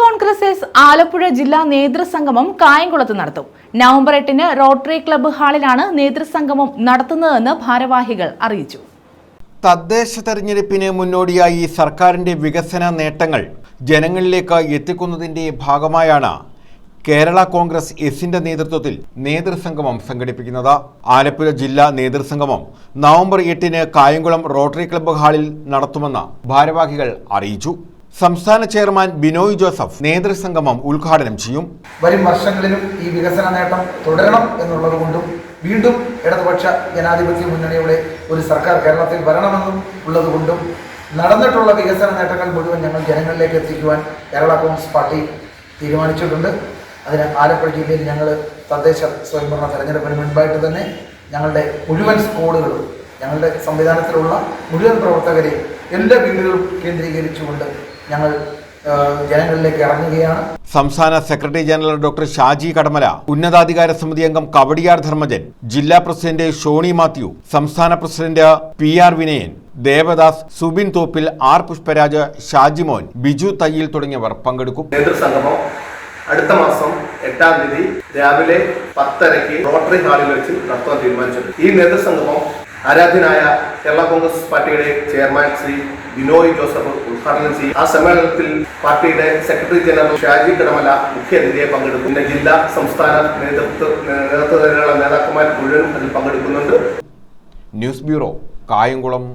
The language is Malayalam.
കോൺഗ്രസ് എസ് ആലപ്പുഴ ജില്ലാ നേതൃസംഗമം കായംകുളത്ത് നടത്തും. നവംബർ എട്ടിന് റോട്ടറി ക്ലബ്ബ് ഹാളിലാണ് നേതൃസംഗമം നടത്തുന്നതെന്ന് ഭാരവാഹികൾ അറിയിച്ചു. തദ്ദേശ തെരഞ്ഞെടുപ്പിന് മുന്നോടിയായി സർക്കാരിന്റെ വികസന നേട്ടങ്ങൾ ജനങ്ങളിലേക്ക് എത്തിക്കുന്നതിന്റെ ഭാഗമായാണ് കേരള കോൺഗ്രസ് എസിന്റെ നേതൃത്വത്തിൽ നേതൃസംഗമം സംഘടിപ്പിക്കുന്നത്. ആലപ്പുഴ ജില്ലാ നേതൃസംഗമം നവംബർ എട്ടിന് കായംകുളം റോട്ടറി ക്ലബ്ബ് ഹാളിൽ നടത്തുമെന്ന് ഭാരവാഹികൾ അറിയിച്ചു. സംസ്ഥാന ചെയർമാൻ ബിനോയ് ജോസഫ് നേതൃസംഗമം ഉദ്ഘാടനം ചെയ്യും. വരും വർഷങ്ങളിലും ഈ വികസന നേട്ടം തുടരണം എന്നുള്ളത് കൊണ്ടും വീണ്ടും ഇടതുപക്ഷ ജനാധിപത്യ മുന്നണിയുടെ ഒരു സർക്കാർ കേരളത്തിൽ വരണമെന്നും ഉള്ളത് കൊണ്ടും നടന്നിട്ടുള്ള വികസന നേട്ടങ്ങൾ മുഴുവൻ ഞങ്ങൾ ജനങ്ങളിലേക്ക് എത്തിക്കുവാൻ കേരള കോൺഗ്രസ് പാർട്ടി തീരുമാനിച്ചിട്ടുണ്ട്. അതിന് ആലപ്പുഴ ജില്ലയിൽ ഞങ്ങൾ തദ്ദേശ സ്വയംഭരണ തെരഞ്ഞെടുപ്പിന് മുൻപായിട്ട് തന്നെ ഞങ്ങളുടെ മുഴുവൻ സ്കൂളുകളും ഞങ്ങളുടെ സംവിധാനത്തിലുള്ള മുഴുവൻ പ്രവർത്തകരെയും എല്ലാ വീടുകളും കേന്ദ്രീകരിച്ചുകൊണ്ട് ഞങ്ങൾ ജനങ്ങളിലേക്ക് ഇറങ്ങുകയാണ്. സംസ്ഥാന secretary general doctor Shaji Kadamala ഉന്നതാധികാര സമിതി അംഗം കവടിയാർ ധർമ്മജൻ ജില്ലാ പ്രസിഡന്റ് ഷോണി മാത്യു സംസ്ഥാന president P R Vinayan Devadas Subin Thoppil R Pushparaj Shajimon Biju Thayyil തുടങ്ങിയവർ പങ്കെടുക്കും. നേതൃസംഗമം അടുത്ത മാസം എട്ടാം തീയതി രാവിലെ പത്തരയ്ക്ക് റോട്ടറി ഹാളിൽ വെച്ച് നടത്താൻ തീരുമാനിച്ചിട്ടുണ്ട്. ഈ നേതൃസംഗമം ആരാധ്യനായ കേരള കോൺഗ്രസ് പാർട്ടിയുടെ ചെയർമാൻ ശ്രീ ബിനോയ് ജോസഫ് ഉദ്ഘാടനം ചെയ്യും. ആ സമ്മേളനത്തിൽ പാർട്ടിയുടെ സെക്രട്ടറി ജനറൽ ഷാജി കടമല മുഖ്യാതിഥിയെ പങ്കെടുക്കും. പിന്നെ ജില്ലാ സംസ്ഥാന നേതൃത്വ നേതൃത്വ നേതാക്കന്മാർ മുഴുവനും അതിൽ പങ്കെടുക്കുന്നുണ്ട്. News bureau Kayamkulam